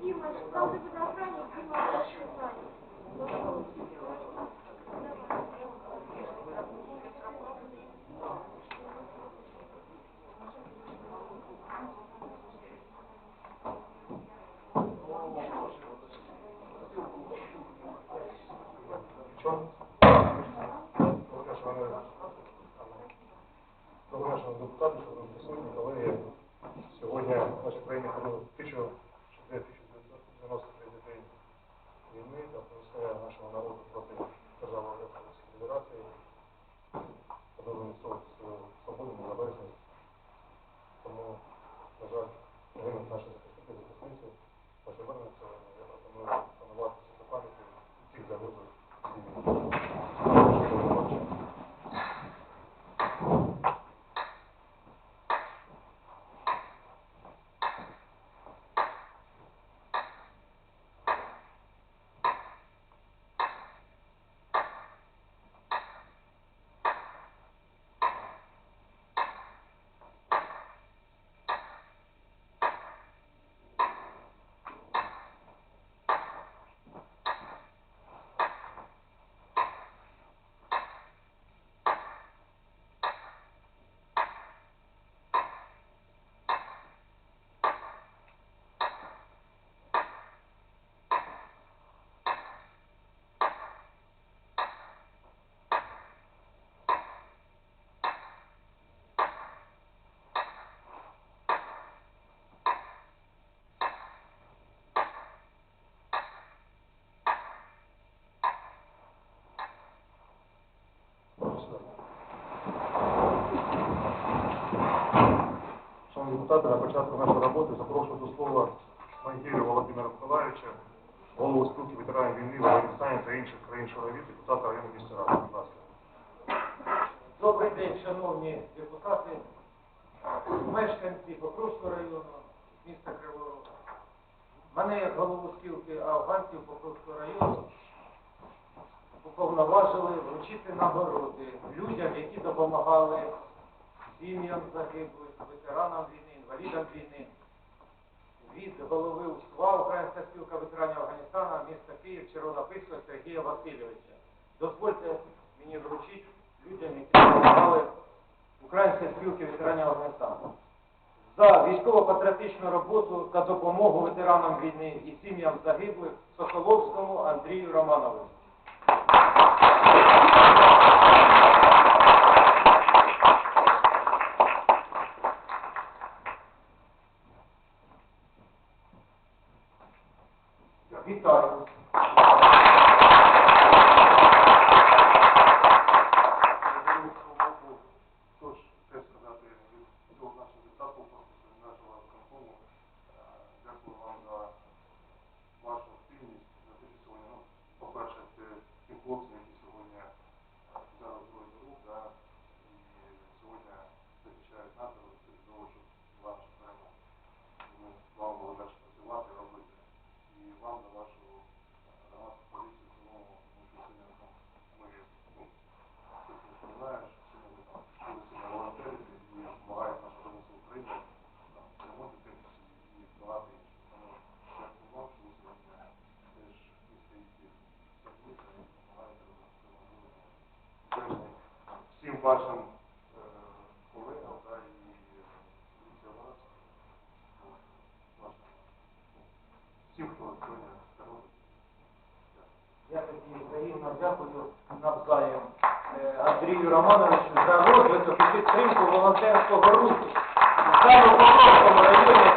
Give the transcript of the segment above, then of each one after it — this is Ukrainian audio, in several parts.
Дима, там ты будет охранник, Дима, хорошо занят. Що? Добре, що вони Добре, що депутати, що ви присутні, колеги. Сьогодні в нашій країні було На початку нашої роботи запрошую до слова Мангірю Володимира Миколаївича, голову спілки ветеранів війни Афганістані та інших країн Шоровіт, депутата районної міської ради. Добрий день, шановні депутати, мешканці Покровського району, міста Кривого Мене як голову спілки афганців Покровського району уповноважили вручити нагороди людям, які допомагали сім'ям загиблих, ветеранам війни, інвалідам війни. Від голови УСКВА Українська спілка ветеранів Афганістана міста Київ Червонопильського Сергія Васильовича. Дозвольте мені вручити людям, які допомагали Українській спілки ветеранів Афганістану. За військово-патріотичну роботу та допомогу ветеранам війни і сім'ям загиблих Соколовському Андрію Романовичу. Вітаю. Тож, теж сказати від цього нашого депутату, просто нашого виконкому, е, дякую вам за вашу активність, за те, що сьогодні, ну, по-перше, це тим хлопцям, які сьогодні е, зараз зброю рук, да, і сьогодні захищають НАТО, це чудово, що ваша перемога. Ми вам було далі працювати, робити. І вам за вашу е, за вашу позицію в цілому, тому що сьогодні ну, ми, ну, ти ж не знаєш, сьогодні ви там пішли сьогодні волонтерити і допомагають нашому Збройним України, там, ремонти техніці і багато інших. Тому дякую вам, що ви сьогодні теж не стоїте забути і допомагаєте розвитку Вдячний всім вашим е, колегам да, і е, для вас, от, вашим, ну, всім, хто сьогодні здоровий. Я тоді взаємно дякую навзаєм е, Андрію Романовичу за розвиток і підтримку волонтерського руху. Саме в Покровському районі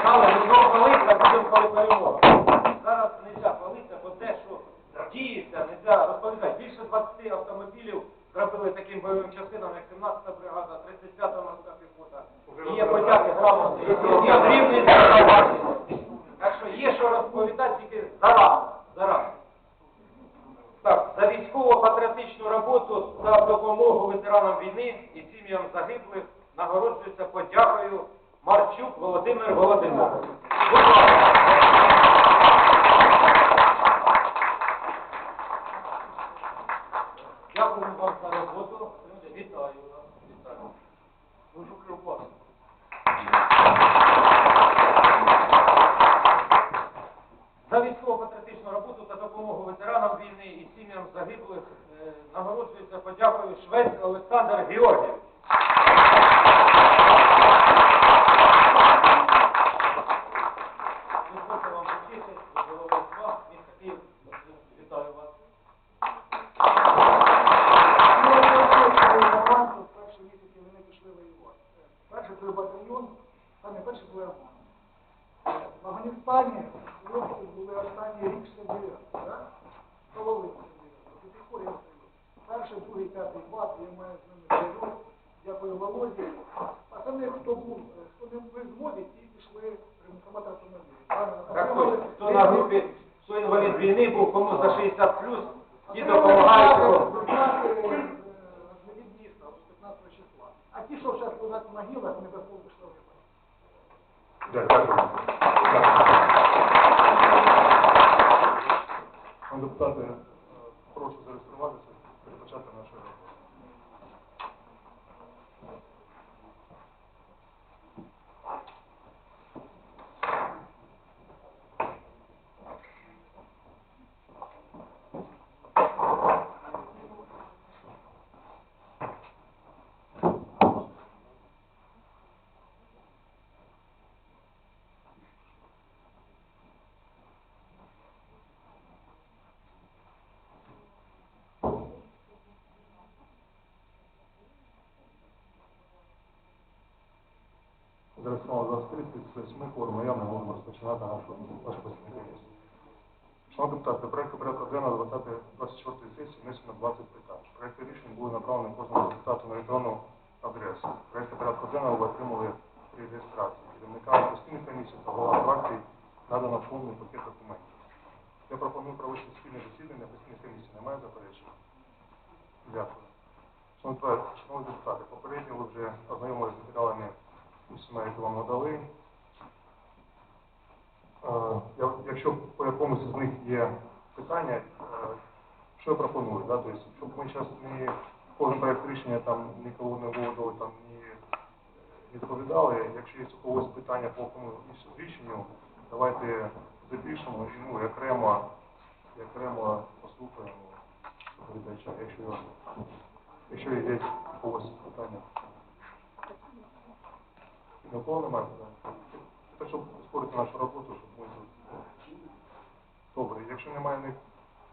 стали відро палиться, будемо коли перемога. Зараз не можна палитися, бо те, що діється, не можна розповідати. Більше 20 автомобілів зробили таким бойовим частинам, як 17-та бригада, 35-та морська піхота. І є подяки грамоти, і рівний зауваження. Так що є що розповідати тільки зараз, зараз. За військово-патріотичну роботу та допомогу ветеранам війни і сім'ям загиблих нагороджується подякою Марчук Володимир Володимирович. Будь ласка. Дякую вам за роботу. Вітаю вас. допомогу ветеранам війни і сім'ям загиблих е, нагороджується подякою Швець Олександр Георгійович. Дозвольте вам вручити голови СВА, місто Київ. Вітаю вас. Перші місяці вони пішли воювати. Перший той батальйон, Арман. В Афганістані хлопці були останній рік так? Половину сиділи. До тих я стою. Перший, другий, п'ятий клас, я маю з ними зв'язок. Дякую Володі. Пацани, хто був, хто не був в ті пішли ремонтувати автомобілі. Хто на групі, хто інвалід війни був, кому за 60 плюс, ті допомагають. міста, 15 числа. А ті, що зараз лежать в могилах, вони без полу пішли вибори. Дякую. Шановні депутати, е, прошу зареєструватися перед початком нашої роботу. Зареєстровано 23 38 форму, я не можемо розпочинати нашу постійну комісію. Шановні депутати, проєкту порядку денного 20 24 сесії внесено 20 питань. Проєкти рішень були направлені кожному депутату на електронну адресу. Проєкти порядку денного ви отримали при реєстрації. Керівникам постійних комісій та головам фракцій надано повний пакет документів. Я пропоную провести спільне засідання постійних комісій. Немає заперечень? Дякую. Шановні депутати, попередньо ви вже ознайомилися з матеріалами усіма, вам надали. Е, Якщо по якомусь з них є питання, е, що я пропоную, тобто, щоб ми зараз не кожен проєкт рішення там нікого не вводили, там ні, не доповідали. Якщо є у когось питання по якомусь рішенню, давайте запишемо і ну, окремо, окремо послухаємо доповідача, якщо, якщо є у когось питання. Немає питань? Це щоб спорити нашу роботу, щоб ми тут. Добре, якщо немає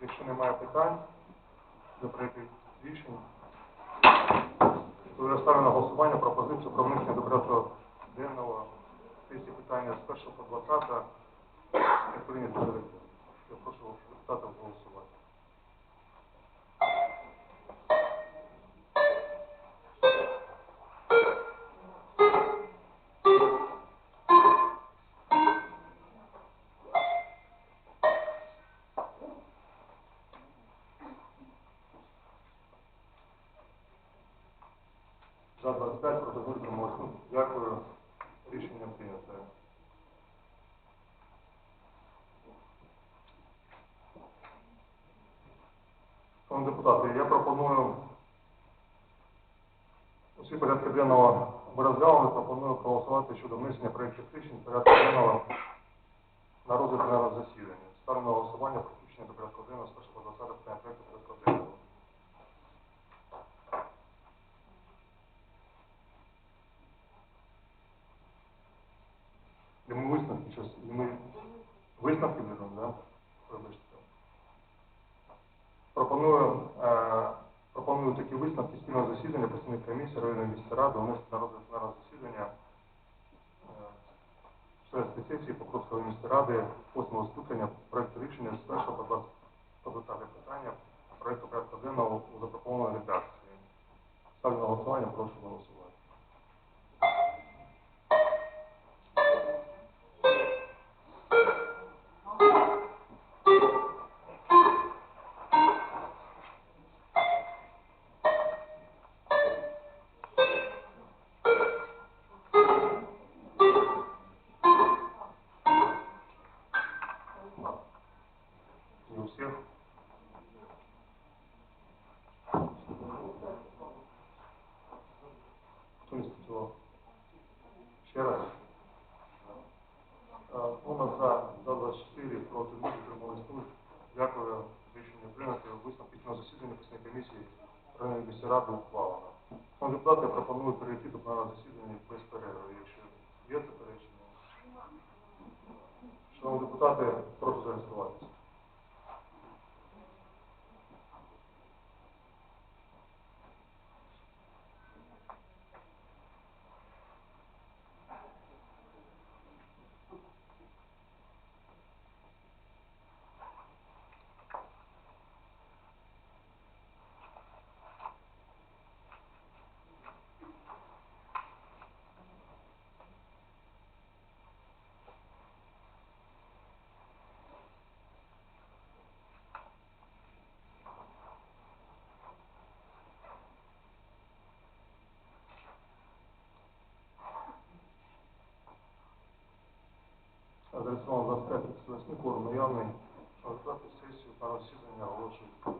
якщо немає питань до проєктів рішень, то я ставлю на голосування пропозицію про внесення до порядку денного сесії питання з 1 по 20 як прийнято. Я прошу депутатів голосувати. За 25 протокол промовку. Дякую. Рішення прийнято. Шановні депутати, я пропоную усі порядки денного розглянули, пропоную проголосувати щодо внесення проєктів рішень порядку денного на розгляд пленарного засідання. Ставлю на голосування включення до порядку денного з 1 по 20 питання проєкту порядку денного. І ми висновки щось, і ми висновки беремо, да? Вибачте. Пропоную, е, пропоную такі висновки спільного засідання комісій районної міської ради внести на розгляд пленарного засідання е, 16 сесії Покровської міської ради 8 скликання проекту рішення з 1 по 20 по 20 питання проекту порядку денного у запропонованій. Ставлю на голосування, прошу голосувати. Ще раз. Понад за, 24 проти місяця стуль. Дякую. Рішення прийнято. Висновки на засідання постійної комісії районної міської ради ухвалено. Шановні депутати, я пропоную перейти до пленарного засідання без перерви. Якщо є заперечення. Шановні депутати, прошу зареєструватися. Зареєстровано 25 38 кворум наявний. Шановні депутати, сесію пленарного засідання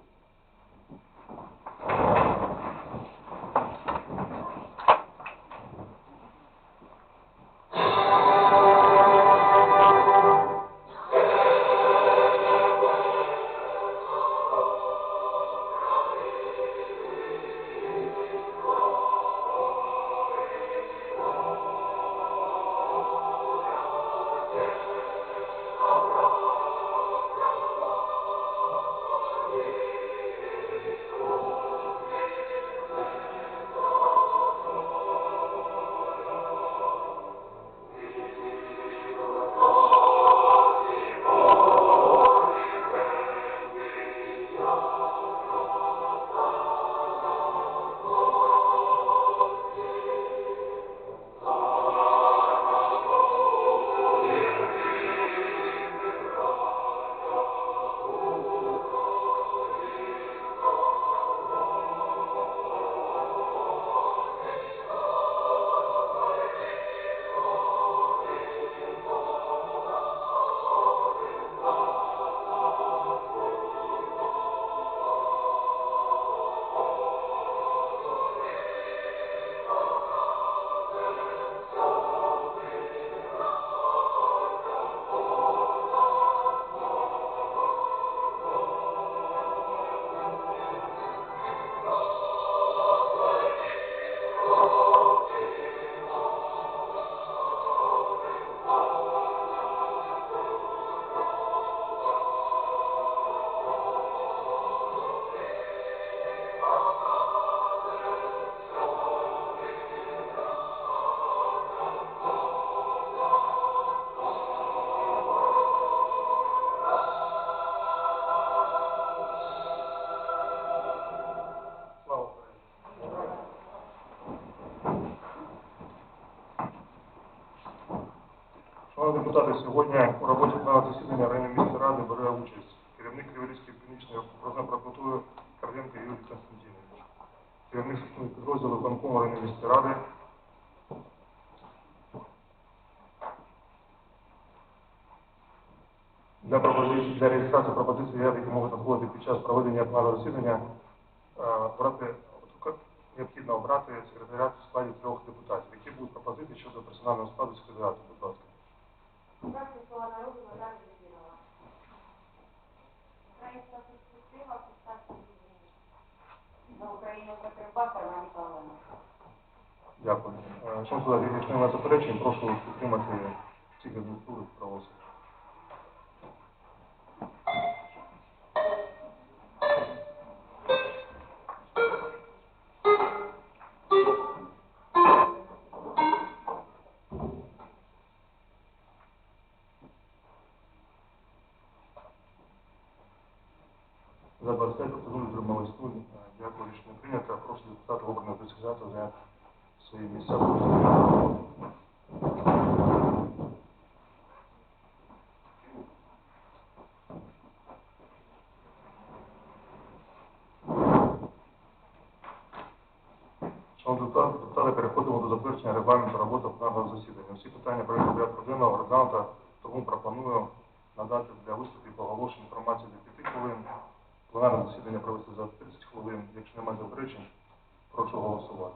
Депутати, сьогодні у роботі пленарного засідання районної міської ради бере участь керівник Криворізької клінічної окружної прокуратури Карленко Юрій Константинович, керівник підрозділу виконкому районної міської ради для пропозиції для реєстрації пропозицій, які можуть надходити під час проведення пленарного засідання, е, необхідно обрати секретаріат в складі трьох депутатів. Які будуть пропозиції щодо персонального складу секретаріату, Україну Закарпаття Роман Павловна. Дякую. Е, Шановні колеги, якщо немає заперечень, прошу підтримати ці кандидатури проголосувати. За 25 проти нуль утримались нуль. Е, Дякую, рішення прийнято. Прошу обраних до секретаря зайняти свої місця. Депутати, переходимо до затвердження регламенту роботи пленарного засідання. Всі питання про порядку денного розглянуто, тому пропоную надати для виступів по оголошенню інформації до 5 хвилин. Пленарне засідання провести за 30 хвилин. Якщо немає заперечень, прошу голосувати.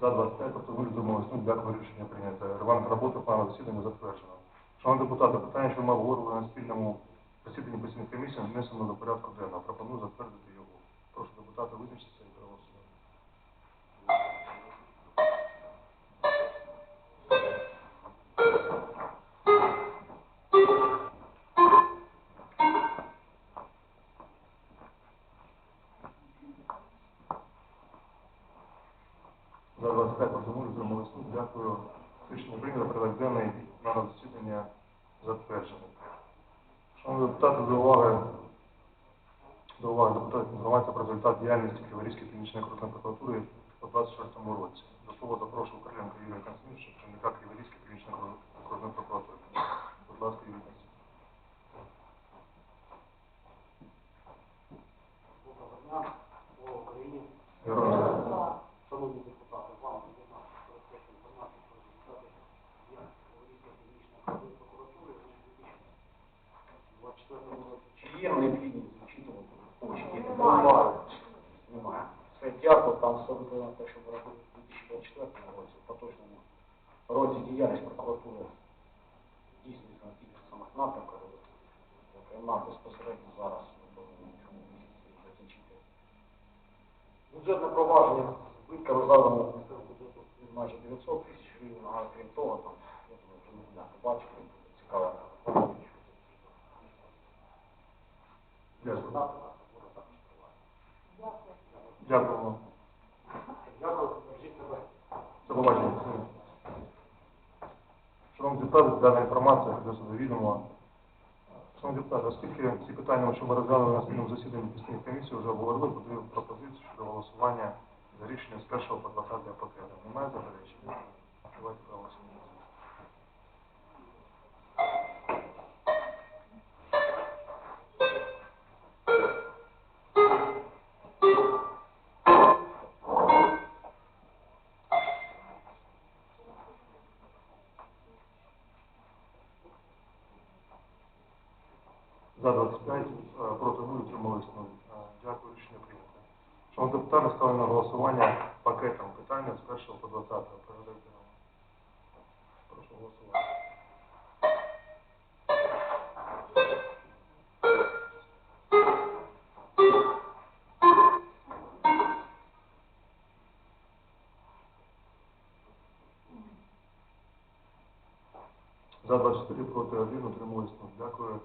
За 25, тобто вигляд домовлення. Ну, дякую, рішення прийнято. Регламент роботи плану засідання затверджено. Шановні депутати, питання, що ми обговорювали на спільному засіданні постійної комісії, внесено до порядку денного. Пропоную затвердити його. Прошу депутати визначитися і проголосувати. За 25 протягнули, звернули. Дякую. Рішення прийнято. Порядок денний на засідання затверджений. Шановні депутати, до уваги, до уваги депутатів інформація про результат діяльності Криворізької клінічної окружної прокуратури у 2024 році. До слова запрошую Короленко Юрія Константиновича, керівника Криворізької клінічної окружної прокуратури. Будь ласка, Юрій Константинович. Доброго дня, слава Україні. Шановні депутати, вам відомо забезпечити інформацію про результати діяльності Говорівської клінічної окружної прокуратури у 2024 році. Чи є необхідність зачитувати точки? Немає. Немає. Дякую. Там все виконано те, що робили у 2024 році, в поточному році діяльність прокуратури здійснюється на тих самих напрямках. Зокрема, безпосередньо зараз ми в цьому місяці закінчити Бюджетне провадження збитками завдано майже 900 тисяч гривень, а крім того, там, я думаю, вже не знаю, побачили, цікаво. Дякую. Дякую вам. Дякую, бережіть себе. До побачення. Шановні депутати, дана інформація плюс до відома. Шановні депутати, оскільки ці питання, що ми розглянули на спільному засіданні постійної комісії, вже обговорили, подаю пропозицію щодо голосування за рішення з 1 по 20 пакету. Немає заперечень? Давайте проголосуємо. Голосувати. За 24, проти 1, утримались 0. Дякую.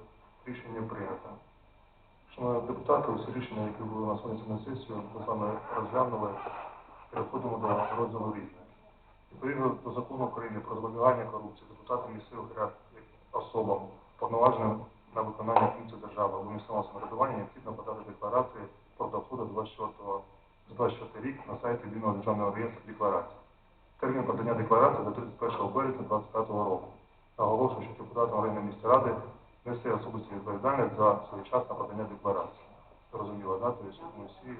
Рішення прийнято. Шановні депутати, усі рішення, які були у нас винесені на сесію, ми вами розглянули. Переходимо до розділу різне. Відповідно до закону України про запобігання корупції, депутатам місцевих ряд особам, повноваженим на виконання функцій держави або місцевого самоврядування, необхідно подати декларації про доходи 24 за 24 рік на сайті Єдиного державного реєстру декларацій. Термін подання декларації до 31 березня 2025 року. Наголошую, що депутатам районної міської ради несе особисту відповідальність за своєчасне подання декларації. Зрозуміло, да? Тобто ми всі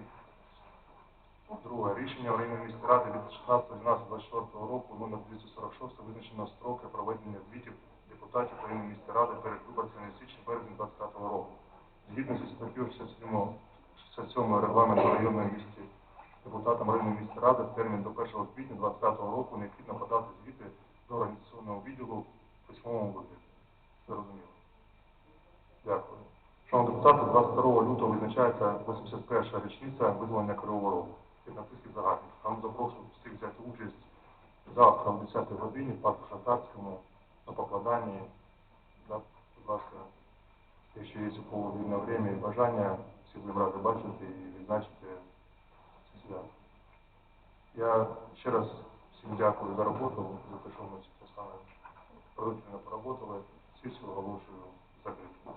Друге. Рішення районної міської ради від 16.12.24 року номер 246 визначено строки проведення звітів депутатів районної міської ради перед виборцями січня-березня 2025 року. Згідно зі статтею 67, 67 регламенту районної міської депутатам районної міської ради в термін до 1 квітня 2025 року необхідно подати звіти до організаційного відділу в письмовому вигляді. Зрозуміло. Дякую. Шановні депутати, 22 лютого відзначається 81-ша річниця визволення Кривого Рогу. Це нацистських загарбників. Там запрошую всіх взяти участь завтра о 10 годині в парку Шатарському на покладанні. Да, будь ласка, якщо є у кого вільне время і бажання, всі будемо раді бачити і відзначити це свято. Я ще раз всім дякую за роботу, за те, що ми це саме продуктивно поработали. Сесію оголошую закритою.